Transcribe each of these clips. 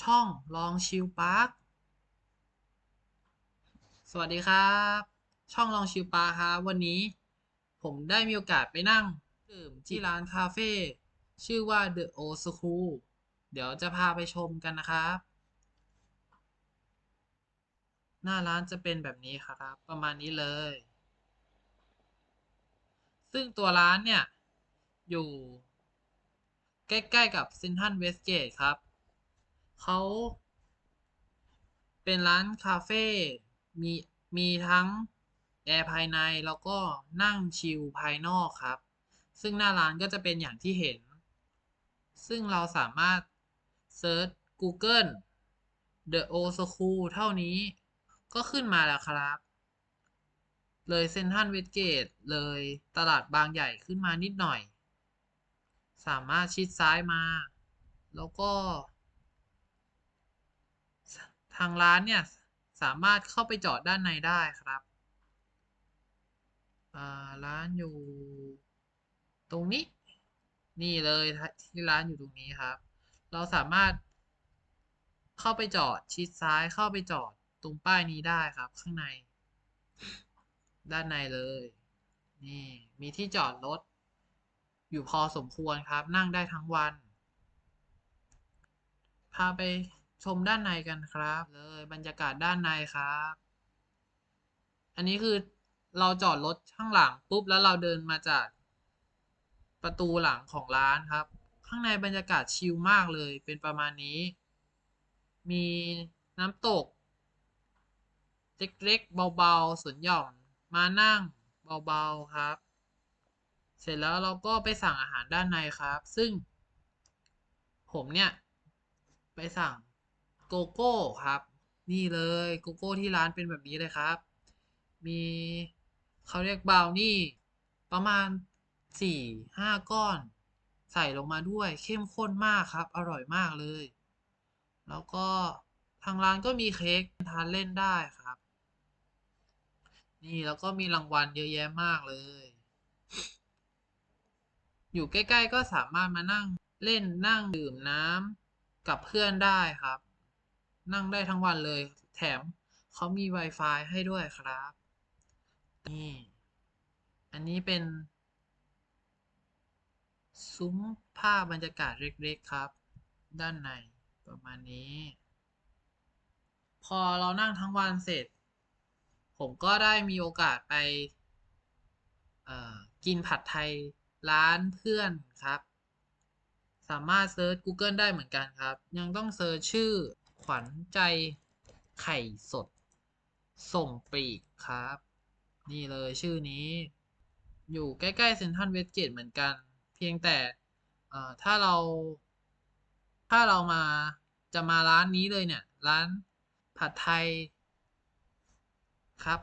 ช่องลองชิลปาร์คสวัสดีครับ ช่องลองชิลปาร์คครับวันนี้ ผมได้มีโอกาสไปนั่งดื่มที่ร้านคาเฟ่ชื่อว่า The Old School เดี๋ยวจะพาไปชมกันนะครับ หน้าร้านจะเป็นแบบนี้ครับ ประมาณนี้เลย ซึ่งตัวร้านเนี่ย อยู่ ใกล้ ๆ กับเซนทันเวสเกตครับ เขาเป็นร้านคาเฟ่ มีมีทั้งแอร์ภายในแล้วก็นั่งชิลภายนอกครับ ซึ่งหน้าร้านก็จะเป็นอย่างที่เห็น ซึ่งเราสามารถเซิร์ช Google The Old School เท่านี้ก็ขึ้นมาแล้วครับ เลยเซนทันเวสเกตเลยตลาดบางใหญ่ขึ้นมานิดหน่อย สามารถชิดซ้ายมา แล้วก็ ทางร้านเนี่ยสามารถเข้าไปจอดด้านในได้ครับร้านอยู่ตรงนี้ นี่เลยที่ร้านอยู่ตรงนี้ครับ เราสามารถเข้าไปจอดชิดซ้ายเข้าไปจอดตรงป้ายนี้ได้ครับ ข้างใน ด้านในเลย นี่มีที่จอดรถ อยู่พอสมควรครับ นั่งได้ทั้งวัน พาไป ชมด้านในกันครับ เลยบรรยากาศด้านในครับ อันนี้คือเราจอดรถข้างหลังปุ๊บแล้วเราเดินมาจากประตูหลังของร้านครับ ข้างในบรรยากาศชิลมากเลย เป็นประมาณนี้ มีน้ำตกเล็กๆเบาๆสวนหย่อมมานั่งเบาๆครับ เสร็จแล้วเราก็ไปสั่งอาหารด้านในครับ ซึ่งผมเนี่ย ไปสั่ง โกโก้ครับ นี่เลยโกโก้ที่ร้านเป็นแบบนี้เลยครับ มีเขาเรียกบราวนี่ประมาณสี่ห้าก้อน ใส่ลงมาด้วยเข้มข้นมากครับ อร่อยมากเลย แล้วก็ทางร้านก็มีเค้กทานเล่นได้ครับ นี่แล้วก็มีรางวัลเยอะแยะมากเลย อยู่ใกล้ ๆ ก็สามารถมานั่งเล่นนั่งดื่มน้ำกับเพื่อนได้ครับ นั่งได้ทั้งวันเลย แถมเขามี Wi-Fi ให้ด้วยครับ นี่ อันนี้เป็น ซุ้มผ้าบรรยากาศเล็ก ๆ ครับ ด้านในประมาณนี้ พอเรานั่งทั้งวันเสร็จ ผมก็ได้มีโอกาสไปกินผัดไทยร้านเพื่อนครับ สามารถเซิร์ช Google ได้เหมือนกันครับ ยังต้องเซิร์ชชื่อ ขวัญใจไข่สด ส่งปลีกครับ นี่เลยชื่อนี้ อยู่ใกล้ๆเซ็นทรัลเวสเกตเหมือนกัน เพียงแต่ถ้าเรา ถ้าเรามาจะมาร้านนี้เลยเนี่ย ร้านผัดไทยครับ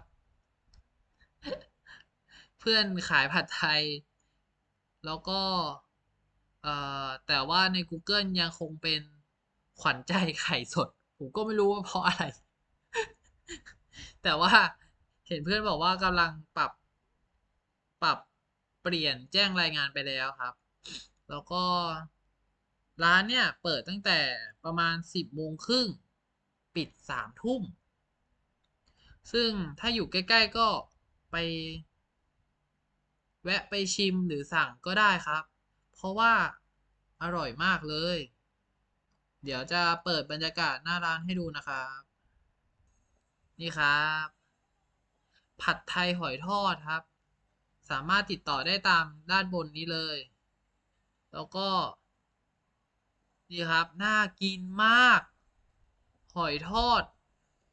เพื่อนขายผัดไทย แล้วก็แต่ว่าใน Google ยังคงเป็น ขวัญใจไข่สด ผมก็ไม่รู้ว่าเพราะอะไร แต่ว่าเห็นเพื่อนบอกว่ากำลังปรับ ปรับเปลี่ยนแจ้งรายงานไปแล้วครับ แล้วก็ร้านเนี่ยเปิดตั้งแต่ประมาณสิบโมงครึ่งปิดสามทุ่ม ซึ่งถ้าอยู่ใกล้ ๆก็ไปแวะไปชิมหรือสั่งก็ได้ครับ เพราะว่าอร่อยมากเลย เดี๋ยวจะเปิดบรรยากาศหน้าร้านให้ดูนะครับ นี่ครับ ผัดไทยหอยทอดครับ สามารถติดต่อได้ตามด้านบนนี้เลย แล้วก็ นี่ครับ น่ากินมาก หอยทอด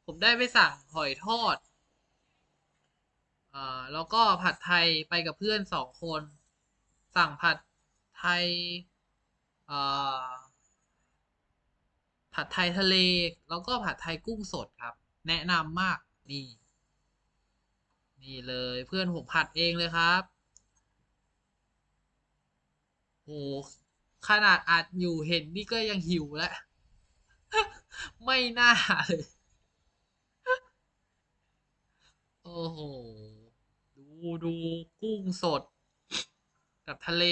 ผมได้ไปสั่งหอยทอดอ่าแล้วก็ผัดไทยไปกับเพื่อนสองคน สั่งผัดไทยอ่า ผัดไทยทะเล แล้วก็ผัดไทยกุ้งสดครับ แนะนำมากนี่นี่เลยเพื่อนผมผัดเองเลยครับ โห ขนาดอัดอยู่เห็นนี่ก็ยังหิวแล้ว ไม่น่าเลย โอ้โห ดูดูกุ้งสด กับทะเล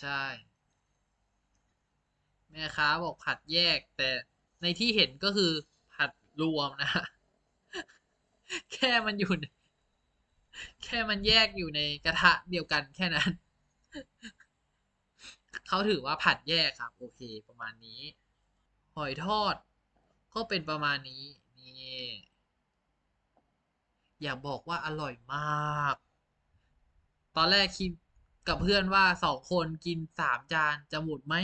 ใช่ แม่ค้าบอกผัดแยก แต่ในที่เห็นก็คือผัดรวมนะฮะแค่มันอยู่ แค่มันแยกอยู่ในกระทะเดียวกันแค่นั้น เขาถือว่าผัดแยกครับ โอเคประมาณนี้ หอยทอด ก็เป็นประมาณนี้ นี่ อยากบอกว่าอร่อยมาก ตอนแรกคิด กับเพื่อนว่าสองคนกินสามจานจะหมดไหม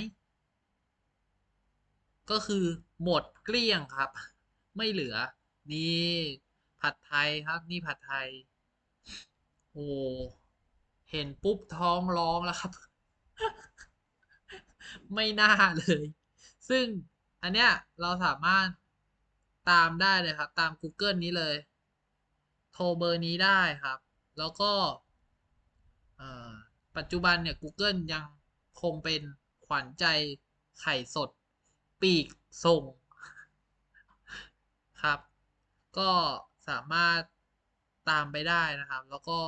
ก็คือหมดเกลี้ยงครับ ไม่เหลือ นี่ผัดไทยครับ นี่ผัดไทย โอ้เห็นปุ๊บท้องร้องแล้วครับ ไม่น่าเลย ซึ่งอันเนี้ยเราสามารถตามได้เลยครับ ตาม Google นี้เลย โทรเบอร์นี้ได้ครับ แล้วก็ เอ่อ ปัจจุบันเนี่ย Google ยังคงเป็นขวัญใจไข่สด ปีกส่ง ครับ ก็สามารถตามไปได้นะครับ แล้วก็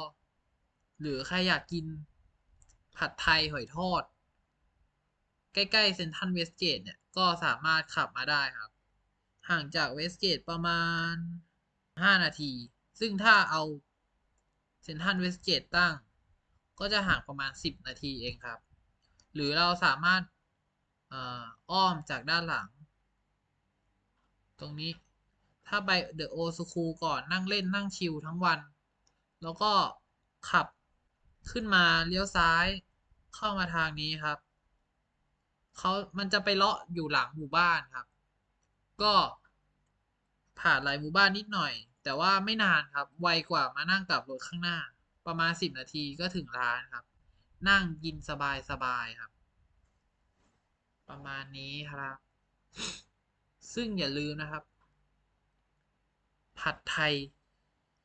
หรือใครอยากกินผัดไทยหอยทอด ใกล้ ๆ เซนทรัลเวสเกตเนี่ย ก็สามารถขับมาได้ครับ ห่างจากเวสเกตประมาณ 5 นาที ซึ่งถ้าเอาเซนทรัลเวสเกตตั้ง ก็จะห่างประมาณ 10 นาทีเองครับ หรือเราสามารถอ้อมจากด้านหลัง ตรงนี้ถ้าไปเดอะโอสคูก่อนนั่งเล่นนั่งชิลทั้งวัน แล้วก็ขับขึ้นมาเลี้ยวซ้ายเข้ามาทางนี้ครับเขามันจะไปเลาะอยู่หลังหมู่บ้านครับ ก็ผ่านหลายหมู่บ้านนิดหน่อย แต่ว่าไม่นานครับ ไวกว่ามานั่งกลับรถข้างหน้า ประมาณสิบนาทีก็ถึงร้านครับ นั่งกินสบายสบายครับ ประมาณนี้ครับ ซึ่งอย่าลืมนะครับ ผัดไทย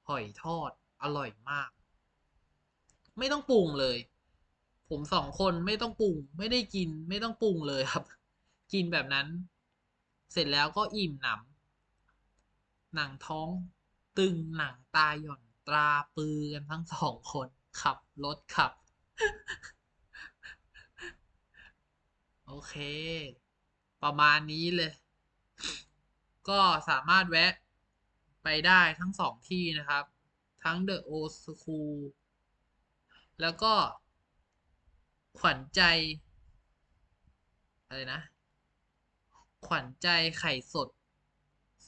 หอยทอดอร่อยมาก ไม่ต้องปรุงเลย ผมสองคนไม่ต้องปรุง ไม่ได้กิน ไม่ต้องปรุงเลยครับ กินแบบนั้น เสร็จแล้วก็อิ่มหนำหนังท้องตึงหนังตาหย่อน ตราปือกันทั้งสองคน ขับรถขับ โอเค ประมาณนี้เลย ก็สามารถแวะไปได้ทั้งสองที่นะครับ ทั้ง The Old School แล้วก็ ขวัญใจ อะไรนะ ขวัญใจไข่สด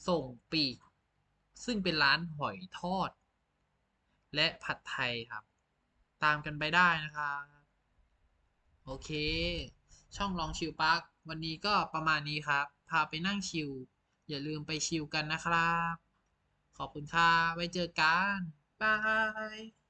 ส่งปีก ซึ่งเป็นร้านหอยทอด และผัดไทยครับ ตามกันไปได้นะครับ โอเค ช่องลองชิลปักวันนี้ก็ประมาณนี้ครับ พาไปนั่งชิลอย่าลืมไปชิลกันนะครับ ขอบคุณค่ะไว้เจอกันบาย